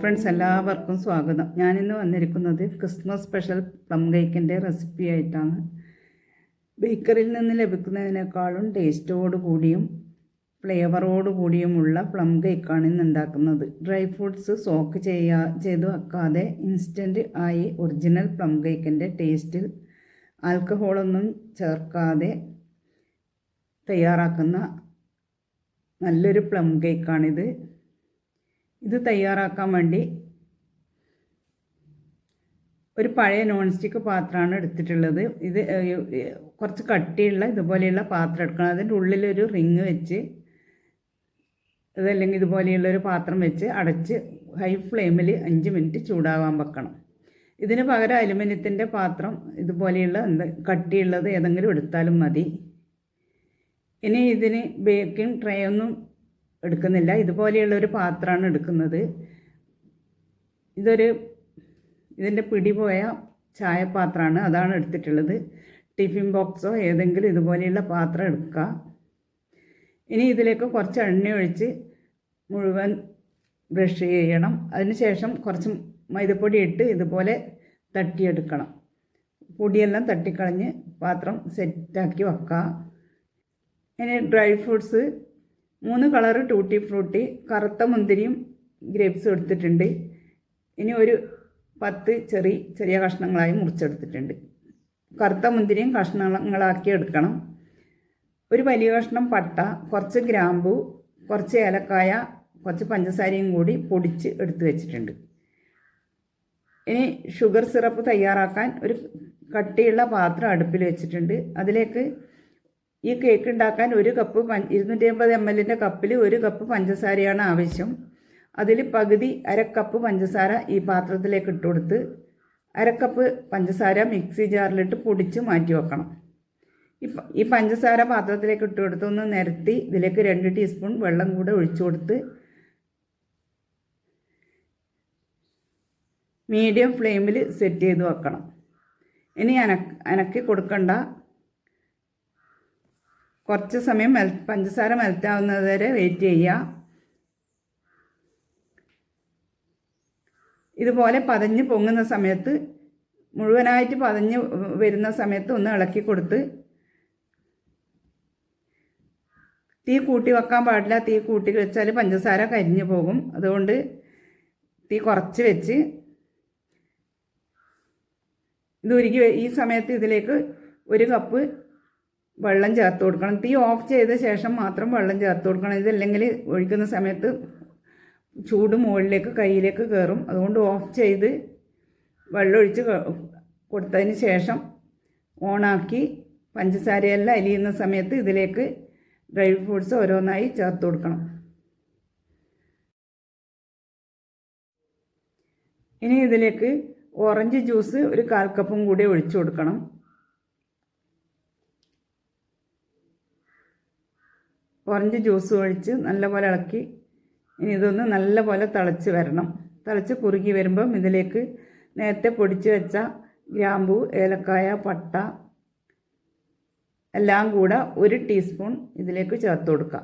Friends എല്ലാവർക്കും സ്വാഗതം. ഞാനിന്ന് വന്നിരിക്കുന്നത് ക്രിസ്മസ് സ്പെഷ്യൽ പ്ലം കേക്കിന്റെ റെസിപ്പി ആയിട്ടാണ്. ബേക്കറിയിൽ നിന്ന് ലഭിക്കുന്നതിനേക്കാളും ടേസ്റ്റോട് കൂടിയും ഫ്ലേവറോട് കൂടിയുമുള്ള പ്ലം കേക്കാണ് ഇന്ന് ഉണ്ടാക്കുന്നത്. ഡ്രൈ ഫ്രൂട്ട്സ് സോക്ക് ചെയ്യാ ചെയ്ത് വെക്കാതെ ഇൻസ്റ്റന്റ് ആയി ഒറിജിനൽ പ്ലം കേക്കിന്റെ ടേസ്റ്റിൽ ആൽക്കഹോളൊന്നും ചേർക്കാതെ തയ്യാറാക്കുന്ന നല്ലൊരു പ്ലം കേക്കാണിത് ഇത് തയ്യാറാക്കാൻ വേണ്ടി ഒരു പഴയ നോൺ സ്റ്റിക്ക് പാത്രമാണ് എടുത്തിട്ടുള്ളത്. ഇത് കുറച്ച് കട്ടിയുള്ള ഇതുപോലെയുള്ള പാത്രം എടുക്കണം. അതിന്റെ ഉള്ളിലൊരു റിങ് വെച്ച് അതല്ലെങ്കിൽ ഇതുപോലെയുള്ള ഒരു പാത്രം വെച്ച് അടച്ച് ഹൈ ഫ്ലെയിമിൽ അഞ്ച് മിനിറ്റ് ചൂടാവാൻ വെക്കണം. ഇതിന് പകരം അലുമിനിയത്തിന്റെ പാത്രം ഇതുപോലെയുള്ള എന്ത് കട്ടിയുള്ളത് ഏതെങ്കിലും എടുത്താലും മതി. ഇനി ഇതിന് ബേക്കിംഗ് ട്രേ ഒന്നും എടുക്കുന്നില്ല. ഇതുപോലെയുള്ള ഒരു പാത്രമാണ് എടുക്കുന്നത്. ഇതൊരു ഇതിന്റെ പിടി പോയ ചായപാത്രമാണ്. അതാണ് എടുത്തിട്ടുള്ളത്. ടിഫിൻ ബോക്സോ ഏതെങ്കിലും ഇതുപോലെയുള്ള പാത്രം എടുക്കുക. ഇനി ഇതിലേക്ക് കുറച്ച് എണ്ണ ഒഴിച്ച് മുഴുവൻ ബ്രഷ് ചെയ്യണം. അതിനുശേഷം കുറച്ച് മൈദപ്പൊടി ഇട്ട് ഇതുപോലെ തട്ടിയെടുക്കണം. പൊടിയെല്ലാം തട്ടിക്കളഞ്ഞ് പാത്രം സെറ്റാക്കി വെക്കുക. ഇനി ഡ്രൈ ഫ്രൂട്ട്സ് മൂന്ന് കളർ ടൂട്ടി ഫ്രൂട്ടി കറുത്ത മുന്തിരിയും ഗ്രേപ്സും എടുത്തിട്ടുണ്ട്. ഇനി ഒരു പത്ത് ചെറിയ ചെറിയ കഷ്ണങ്ങളായി മുറിച്ചെടുത്തിട്ടുണ്ട്. കറുത്ത മുന്തിരിയും കഷ്ണങ്ങളാക്കി എടുക്കണം. ഒരു വലിയ കഷ്ണം പട്ട കുറച്ച് ഗ്രാമ്പു കുറച്ച് ഏലക്കായ കുറച്ച് പഞ്ചസാരയും കൂടി പൊടിച്ച് എടുത്തു വെച്ചിട്ടുണ്ട്. ഇനി ഷുഗർ സിറപ്പ് തയ്യാറാക്കാൻ ഒരു കട്ടിയുള്ള പാത്രം അടുപ്പിൽ വെച്ചിട്ടുണ്ട്. അതിലേക്ക് ഈ കേക്ക് ഉണ്ടാക്കാൻ ഒരു കപ്പ് പ ഇരുന്നൂറ്റി അമ്പത് എം എല്ലിന്റെ കപ്പിൽ ഒരു കപ്പ് പഞ്ചസാരയാണ് ആവശ്യം. അതിൽ പകുതി അരക്കപ്പ് പഞ്ചസാര ഈ പാത്രത്തിലേക്ക് ഇട്ട് കൊടുത്ത് അരക്കപ്പ് പഞ്ചസാര മിക്സി ജാറിലിട്ട് പൊടിച്ച് മാറ്റി വെക്കണം. ഈ പഞ്ചസാര പാത്രത്തിലേക്ക് ഇട്ട് കൊടുത്ത് ഒന്ന് നിരത്തി ഇതിലേക്ക് രണ്ട് ടീസ്പൂൺ വെള്ളം കൂടെ ഒഴിച്ചു കൊടുത്ത് മീഡിയം ഫ്ലെയിമിൽ സെറ്റ് ചെയ്ത് വെക്കണം. ഇനി അനക്ക് അനക്കി കൊടുക്കണ്ട കുറച്ച് സമയം മെൽ പഞ്ചസാര മെൽറ്റാവുന്നത് വരെ വെയിറ്റ് ചെയ്യുക. ഇതുപോലെ പതഞ്ഞ് പൊങ്ങുന്ന സമയത്ത് മുഴുവനായിട്ട് പതഞ്ഞ് വരുന്ന സമയത്ത് ഒന്ന് ഇളക്കി കൊടുത്ത് തീ കൂട്ടി വെക്കാൻ പാടില്ല തീ കൂട്ടി വെച്ചാൽ പഞ്ചസാര കരിഞ്ഞു പോകും. അതുകൊണ്ട് തീ കുറച്ച് വെച്ച് ഇത് ഉരുക്കി ഈ സമയത്ത് ഇതിലേക്ക് ഒരു കപ്പ് വെള്ളം ചേർത്ത് കൊടുക്കണം. തീ ഓഫ് ചെയ്ത ശേഷം മാത്രം വെള്ളം ചേർത്ത് കൊടുക്കണം. ഇതല്ലെങ്കിൽ ഒഴിക്കുന്ന സമയത്ത് ചൂട് മുകളിലേക്ക് കയ്യിലേക്ക് കയറും അതുകൊണ്ട് ഓഫ് ചെയ്ത് വെള്ളം ഒഴിച്ച് കൊടുത്തതിന് ശേഷം ഓണാക്കി പഞ്ചസാരയെല്ലാം അലിയുന്ന സമയത്ത് ഇതിലേക്ക് ഡ്രൈ ഫ്രൂട്ട്സ് ഓരോന്നായി ചേർത്ത് കൊടുക്കണം. ഇനി ഇതിലേക്ക് ഓറഞ്ച് ജ്യൂസ് ഒരു കാൽ കപ്പും കൂടി ഒഴിച്ചു കൊടുക്കണം. ഓറഞ്ച് ജ്യൂസ് ഒഴിച്ച് നല്ലപോലെ ഇളക്കി ഇനി ഇതൊന്ന് നല്ലപോലെ തിളച്ച് വരണം. തിളച്ച് കുറുകി വരുമ്പം ഇതിലേക്ക് നേരത്തെ പൊടിച്ച് വെച്ച ഗ്രാമ്പു ഏലക്കായ പട്ട എല്ലാം കൂടെ ഒരു ടീസ്പൂൺ ഇതിലേക്ക് ചേർത്ത് കൊടുക്കുക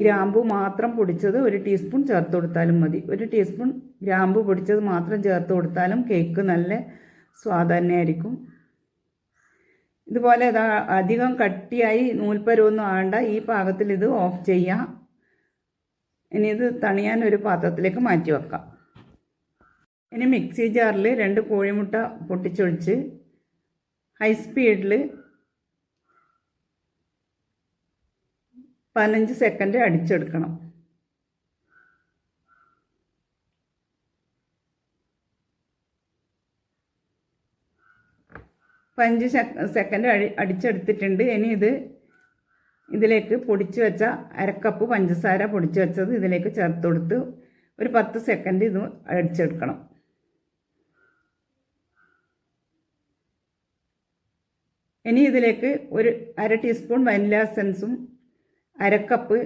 ഗ്രാമ്പു മാത്രം പൊടിച്ചത് ഒരു ടീസ്പൂൺ ചേർത്ത് കൊടുത്താലും മതി. ഒരു ടീസ്പൂൺ ഗ്രാമ്പു പൊടിച്ചത് മാത്രം ചേർത്ത് കൊടുത്താലും കേക്ക് നല്ല സ്വാദ് തന്നെയായിരിക്കും ഇതുപോലെ ഇതാ അധികം കട്ടിയായി നൂൽപ്പരുവൊന്നും ആണ്ട ഈ പാകത്തിൽ ഇത് ഓഫ് ചെയ്യാം. ഇനി ഇത് തണിയാൻ ഒരു പാത്രത്തിലേക്ക് മാറ്റി വെക്കാം. ഇനി മിക്സി ജാറിൽ രണ്ട് കോഴിമുട്ട പൊട്ടിച്ചൊഴിച്ച് ഹൈ സ്പീഡിൽ പതിനഞ്ച് സെക്കൻഡ് അടിച്ചെടുക്കണം. പഞ്ച് സെക്കൻഡ് അടി അടിച്ചെടുത്തിട്ടുണ്ട്. ഇനി ഇത് ഇതിലേക്ക് പൊടിച്ച് വെച്ച അരക്കപ്പ് പഞ്ചസാര പൊടിച്ച് വെച്ചത് ഇതിലേക്ക് ചേർത്ത് കൊടുത്ത് ഒരു പത്ത് സെക്കൻഡ് ഇത് അടിച്ചെടുക്കണം. ഇനി ഇതിലേക്ക് ഒരു അര ടീസ്പൂൺ വനില എസൻസും അരക്കപ്പ്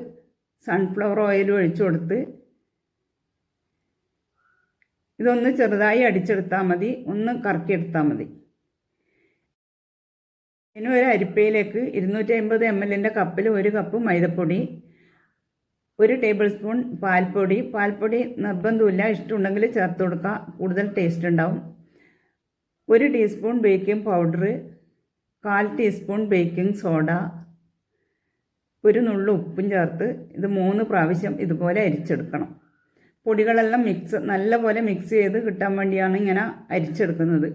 സൺഫ്ലവർ ഓയിലും ഒഴിച്ചു കൊടുത്ത് ഇതൊന്ന് ചെറുതായി അടിച്ചെടുത്താൽ മതി. ഒന്ന് കറക്കിയെടുത്താൽ മതി. ഇനി ഒരു അരിപ്പയിലേക്ക് ഇരുന്നൂറ്റി അമ്പത് എം എല്ലിന്റെ കപ്പിൽ ഒരു കപ്പ് മൈദപ്പൊടി ഒരു ടേബിൾ സ്പൂൺ പാൽപ്പൊടി. പാൽപ്പൊടി നിർബന്ധമില്ല. ഇഷ്ടമുണ്ടെങ്കിൽ ചേർത്ത് കൊടുക്കുക കൂടുതൽ ടേസ്റ്റ് ഉണ്ടാവും. ഒരു ടീസ്പൂൺ ബേക്കിംഗ് പൗഡർ കാൽ ടീസ്പൂൺ ബേക്കിംഗ് സോഡ ഒരു നുള്ളു ഉപ്പും ചേർത്ത് ഇത് മൂന്ന് പ്രാവശ്യം ഇതുപോലെ അരിച്ചെടുക്കണം. പൊടികളെല്ലാം മിക്സ് നല്ലപോലെ മിക്സ് ചെയ്ത് കിട്ടാൻ വേണ്ടിയാണ് ഇങ്ങനെ അരിച്ചെടുക്കുന്നത്.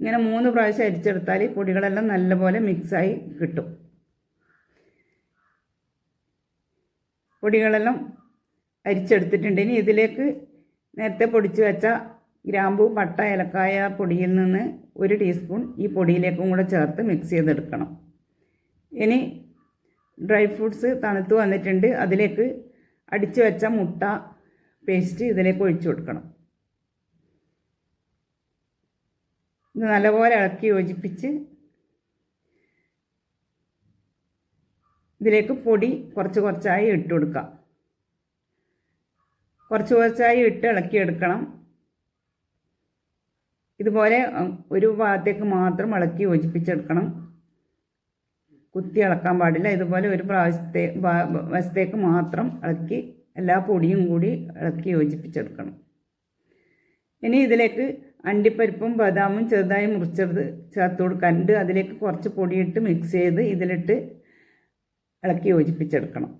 ഇങ്ങനെ മൂന്ന് പ്രാവശ്യം അരിച്ചെടുത്താൽ പൊടികളെല്ലാം നല്ലപോലെ മിക്സായി കിട്ടും. പൊടികളെല്ലാം അരിച്ചെടുത്തിട്ടുണ്ട്. ഇനി ഇതിലേക്ക് നേരത്തെ പൊടിച്ച് വെച്ച ഗ്രാമ്പു പട്ട ഏലക്കായ പൊടിയിൽ നിന്ന് ഒരു ടീസ്പൂൺ ഈ പൊടിയിലേക്കും കൂടെ ചേർത്ത് മിക്സ് ചെയ്തെടുക്കണം. ഇനി ഡ്രൈ ഫ്രൂട്ട്സ് തണുത്ത് വന്നിട്ടുണ്ട്. അതിലേക്ക് അടിച്ചു വെച്ച മുട്ട പേസ്റ്റ് ഇതിലേക്ക് ഒഴിച്ചു കൊടുക്കണം ഇത് നല്ലപോലെ ഇളക്കി യോജിപ്പിച്ച് ഇതിലേക്ക് പൊടി കുറച്ച് കുറച്ചായി ഇട്ട് കൊടുക്കാം. കുറച്ച് കുറച്ചായി ഇട്ട് ഇളക്കിയെടുക്കണം ഇതുപോലെ ഒരു ഭാഗത്തേക്ക് മാത്രം ഇളക്കി യോജിപ്പിച്ചെടുക്കണം. കുത്തി ഇളക്കാൻ പാടില്ല. ഇതുപോലെ ഒരു പ്രാവശ്യത്തെ വശത്തേക്ക് മാത്രം ഇളക്കി എല്ലാ പൊടിയും കൂടി ഇളക്കി യോജിപ്പിച്ചെടുക്കണം. ഇനി ഇതിലേക്ക് അണ്ടിപ്പരിപ്പും ബദാമും ചെറുതായി മുറിച്ചത് ചേർത്ത് കൊടുക്കാനുണ്ട് അതിലേക്ക് കുറച്ച് പൊടിയിട്ട് മിക്സ് ചെയ്ത് ഇതിലിട്ട് ഇളക്കി യോജിപ്പിച്ചെടുക്കണം.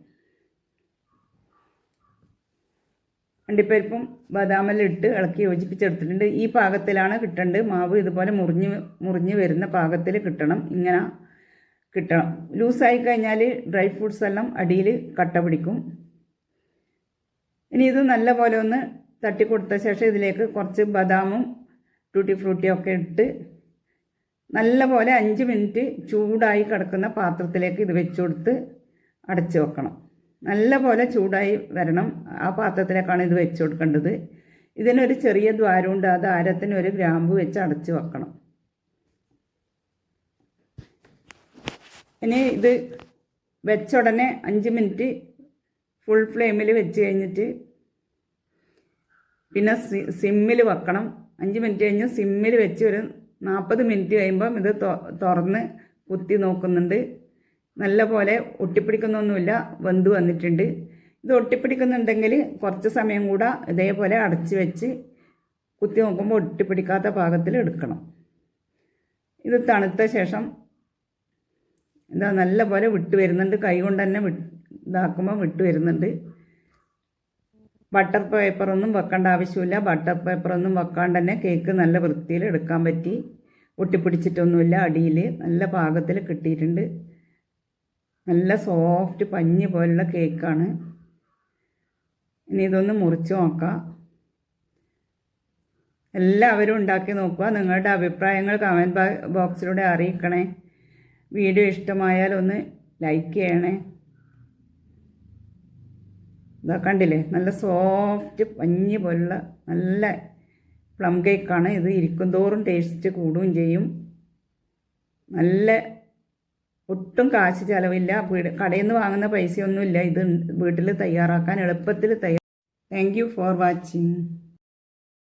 അണ്ടിപ്പരിപ്പും ബദാമെല്ലാം ഇട്ട് ഇളക്കി യോജിപ്പിച്ചെടുത്തിട്ടുണ്ട്. ഈ പാകത്തിലാണ് കിട്ടേണ്ടത്. മാവ് ഇതുപോലെ മുറിഞ്ഞ് മുറിഞ്ഞ് വരുന്ന പാകത്തിൽ കിട്ടണം. ഇങ്ങനെ കിട്ടണം. ലൂസായി കഴിഞ്ഞാൽ ഡ്രൈ ഫ്രൂട്ട്സ് എല്ലാം അടിയിൽ കട്ട പിടിക്കും. ഇനി ഇത് നല്ലപോലെ ഒന്ന് തട്ടി കൊടുത്ത ശേഷം ഇതിലേക്ക് കുറച്ച് ബദാമും ടൂട്ടി ഫ്രൂട്ടി ഒക്കെ ഇട്ട് നല്ല പോലെ അഞ്ച് മിനിറ്റ് ചൂടായി കിടക്കുന്ന പാത്രത്തിലേക്ക് ഇത് വെച്ച് കൊടുത്ത് അടച്ച് വെക്കണം. നല്ല പോലെ ചൂടായി വരണം. ആ പാത്രത്തിലേക്കാണ് ഇത് വെച്ച് കൊടുക്കേണ്ടത്. ഇതിനൊരു ചെറിയ ദ്വാരമുണ്ട്. ആ ദ്വാരത്തിന് ഒരു ഗ്രാമ്പ് വെച്ച് അടച്ച് വെക്കണം. ഇനി ഇത് വെച്ച ഉടനെ അഞ്ച് മിനിറ്റ് ഫുൾ ഫ്ലെയിമിൽ വെച്ച് കഴിഞ്ഞിട്ട് പിന്നെ സിമ്മിൽ വെക്കണം. അഞ്ച് മിനിറ്റ് കഴിഞ്ഞ് സിമ്മിൽ വെച്ച് ഒരു നാൽപ്പത് മിനിറ്റ് കഴിയുമ്പം ഇത് തുറന്ന് കുത്തി നോക്കുന്നുണ്ട്. നല്ല പോലെ ഒട്ടിപ്പിടിക്കുന്നൊന്നുമില്ല. വെന്ത് വന്നിട്ടുണ്ട്. ഇത് ഒട്ടിപ്പിടിക്കുന്നുണ്ടെങ്കിൽ കുറച്ച് സമയം കൂടെ ഇതേപോലെ അടച്ച് വെച്ച് കുത്തി നോക്കുമ്പോൾ ഒട്ടിപ്പിടിക്കാത്ത പാകത്തിൽ എടുക്കണം. ഇത് തണുത്ത ശേഷം എന്താ നല്ല പോലെ വിട്ട് വരുന്നുണ്ട്. കൈ കൊണ്ട് തന്നെ വി ഇതാക്കുമ്പോൾ വിട്ട് വരുന്നുണ്ട്. ബട്ടർ പേപ്പറൊന്നും വെക്കേണ്ട ആവശ്യമില്ല. ബട്ടർ പേപ്പറൊന്നും വെക്കാണ്ട് തന്നെ കേക്ക് നല്ല വൃത്തിയിൽ എടുക്കാൻ പറ്റി. ഒട്ടിപ്പിടിച്ചിട്ടൊന്നുമില്ല അടിയിൽ നല്ല പാകത്തിൽ കിട്ടിയിട്ടുണ്ട്. നല്ല സോഫ്റ്റ് പഞ്ഞ് പോലുള്ള കേക്കാണ്. ഇനി ഇതൊന്ന് മുറിച്ച് നോക്കാം. എല്ലാവരും ഉണ്ടാക്കി നോക്കുക. നിങ്ങളുടെ അഭിപ്രായങ്ങൾ കമന്റ് ബോക്സിലൂടെ അറിയിക്കണേ. വീഡിയോ ഇഷ്ടമായാൽ ഒന്ന് ലൈക്ക് ചെയ്യണേ. ഇതാ കണ്ടില്ലേ? നല്ല സോഫ്റ്റ് പഞ്ഞി പോലുള്ള നല്ല പ്ലം കേക്കാണ് ഇത് ഇരിക്കും തോറും ടേസ്റ്റ് കൂടുകയും ചെയ്യും. നല്ല ഒട്ടും കാശ് ചിലവില്ല. വീട് കടയിൽ നിന്ന് വാങ്ങുന്ന പൈസയൊന്നുമില്ല. ഇത് വീട്ടിൽ തയ്യാറാക്കാൻ എളുപ്പത്തിൽ തയ്യാർ താങ്ക് യു ഫോർ വാച്ചിങ്